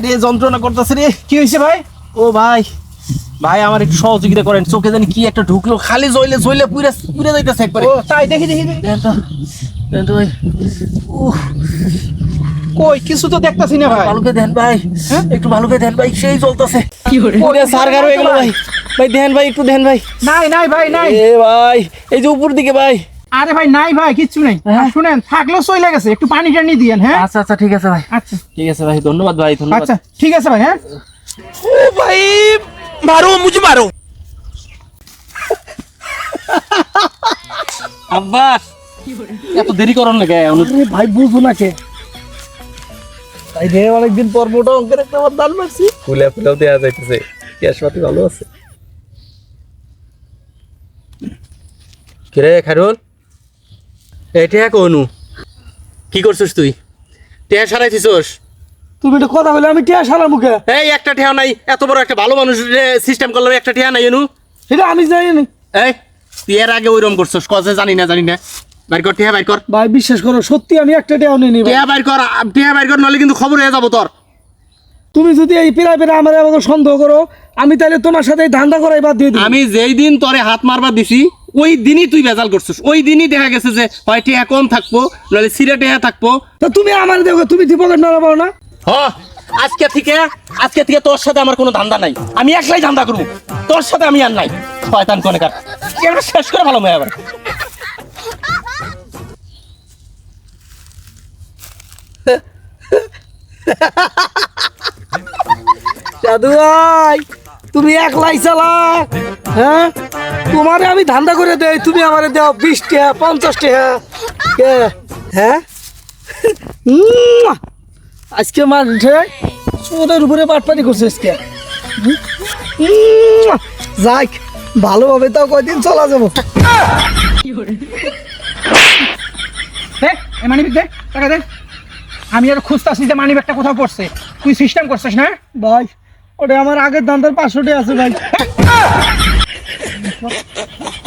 রে যন্ত্রণা করতেছে রে। কি হয়েছে ভাই? ও ভাই ভাই আমার একটু সহযোগিতা করেন। চোখে জানি কি একটা ঢুকলো খালি জইলে জইলে পুরে পুরে যাইতেছে একবারে। ও তাই দেখি দেখি ভাই। উহ, কই কিছু তো দেখতাছি না ভাই। ভালো করে দেন ভাই। হ্যাঁ? একটু ভালো দেন ভাই সেই চলতেছে কি করে সারগার হয়ে গেল ভাই। ভাই দেন ভাই একটু দেন ভাই। নাই নাই ভাই নাই। এ ভাই এই যে উপর দিকে ভাই। আরে ভাই নাই ভাই কিচ্ছু নাই। হ্যাঁ? শুনেন থাকলেও চলে গেছে একটু পানি টানি দিয়েন হ্যাঁ? আচ্ছা আচ্ছা ঠিক আছে ভাই। আচ্ছা। ঠিক আছে ভাই ধন্যবাদ ভাই ধন্যবাদ। আচ্ছা ঠিক আছে ভাই হ্যাঁ? ও ভাই মারো মুঝে মারো। আব্বাস এত দেরি করন না কে ভাই বুঝো না কে। তাই রে অনেকদিন পর মোটা অঙ্কের একটা আমার দান মারছি। ফুলে ফুলেও দেওয়া যাইতেছে। ক্যাশপাতি ভালো আছে? কিরে খারুল এটা কোনু কি করছিস তুই? টেহা সারাইছিস তুমি একটা কথা বলে আমি টিয়া সারা মুখে। এই একটা ঠেহা নাই এত বড় একটা ভালো মানুষ সিস্টেম করলাম একটা ঠেহা নাই এনু। সেটা আমি জানি না এই তুই এর আগে ওইরকম করছিস কজে জানি না জানি না। বাইর কর ঠেহা বাইর কর। ভাই বিশ্বাস করো সত্যি আমি একটা টিয়াও নিই নি ভাই। ঠেহা বাইর কর ঠেহা বাইর কর নাহলে কিন্তু খবর হয়ে যাব তোর। তুমি যদি এই পেরা পেরা আমার আমাকে সন্দেহ করো আমি তাহলে তোমার সাথে ধান্দা করাই বাদ দিয়ে দিই আমি যেই দিন তোরে হাত মারবার দিছি ওই দিনই তুই ভেজাল করছিস। ওই দিনই দেখা গেছে যে হয় ঠেহা কম থাকব নাহলে সিরে ঠেহা থাকব। তা তুমি আমার দেখো তুমি দীপকের নাড়া পাও না? হ আজকে থেকে আজকে থেকে তোর সাথে আমার কোনো ধান্দা নাই। আমি একলাই ধান্দা করব। তোর সাথে আমি আর নাই। শয়তান কোনেকার এটা শেষ করে ভালো মেয়ে আবার? দাদু ভাই তুমি একলাই চালা হ্যাঁ? তোমারে আমি ধান্দা করে দেই তুমি আমারে দাও বিশ টাকা পঞ্চাশ টাকা হ্যাঁ আজকে মাঠে ওদের উপরে পাটপাটি করছে আজকে। যাক ভালোভাবে তাও কয়দিন চলা যাব। মানি দে টাকা দে। আমি আর খুঁজতাছি যে মানি ব্যাগটা কোথাও পড়ছে। তুই সিস্টেম করছিস না? ভাই ওটা আমার আগের দান্দার পাঁচশো টাকা আছে ভাই। Yeah.